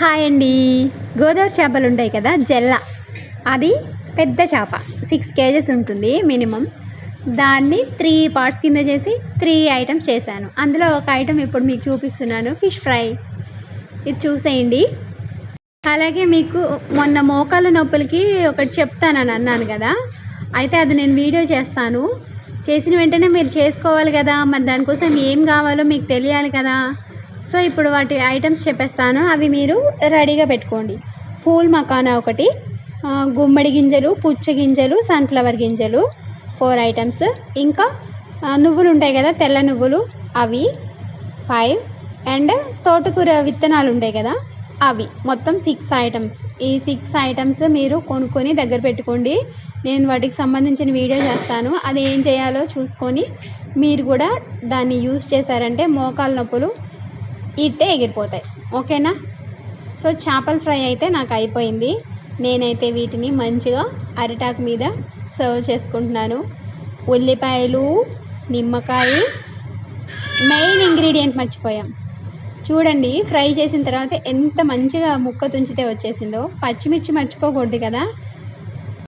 Hi అండి. గోదావరి చేపలు ఉంటాయి కదా జెల్ల. అది పెద్ద చేప. సిక్స్ కేజెస్ ఉంటుంది మినిమం. దాన్ని త్రీ పార్ట్స్ కింద చేసి త్రీ ఐటమ్స్ చేశాను. అందులో ఒక ఐటమ్ ఇప్పుడు మీకు చూపిస్తున్నాను ఫిష్ ఫ్రై ఇది చూసేయండి. అలాగే మీకు మొన్న మోకాళ్ళ నొప్పులకి ఒకటి చెప్తానని అన్నాను కదా. అయితే అది నేను వీడియో చేస్తాను. చేసిన వెంటనే మీరు చేసుకోవాలి కదా. మరి దానికోసం ఏం కావాలో మీకు తెలియాలి కదా. సో ఇప్పుడు వాటి ఐటమ్స్ చెప్పేస్తాను. అవి మీరు రెడీగా పెట్టుకోండి. పూల్ మకానా ఒకటి గుమ్మడి గింజలు పుచ్చ గింజలు సన్ఫ్లవర్ గింజలు ఫోర్ ఐటమ్స్. ఇంకా నువ్వులు ఉంటాయి కదా తెల్ల నువ్వులు అవి ఫైవ్. అండ్ తోటకూర విత్తనాలు ఉంటాయి కదా అవి. మొత్తం సిక్స్ ఐటమ్స్. ఈ సిక్స్ ఐటమ్స్ మీరు కొనుక్కొని దగ్గర పెట్టుకోండి. నేను వాటికి సంబంధించిన వీడియో చేస్తాను. అది ఏం చేయాలో చూసుకొని మీరు కూడా దాన్ని యూస్ చేశారంటే మోకాలు నొప్పులు ఇట్టే ఎగిరిపోతాయి. ఓకేనా? సో చేపల ఫ్రై అయితే నాకు అయిపోయింది. నేనైతే వీటిని మంచిగా అరిటాకు మీద సర్వ్ చేసుకుంటున్నాను. ఉల్లిపాయలు నిమ్మకాయ మెయిన్ ఇంగ్రీడియంట్ మర్చిపోయాం. చూడండి ఫ్రై చేసిన తర్వాత ఎంత మంచిగా ముక్క తుంచితే వచ్చేసిందో. పచ్చిమిర్చి మర్చిపోకూడదు కదా.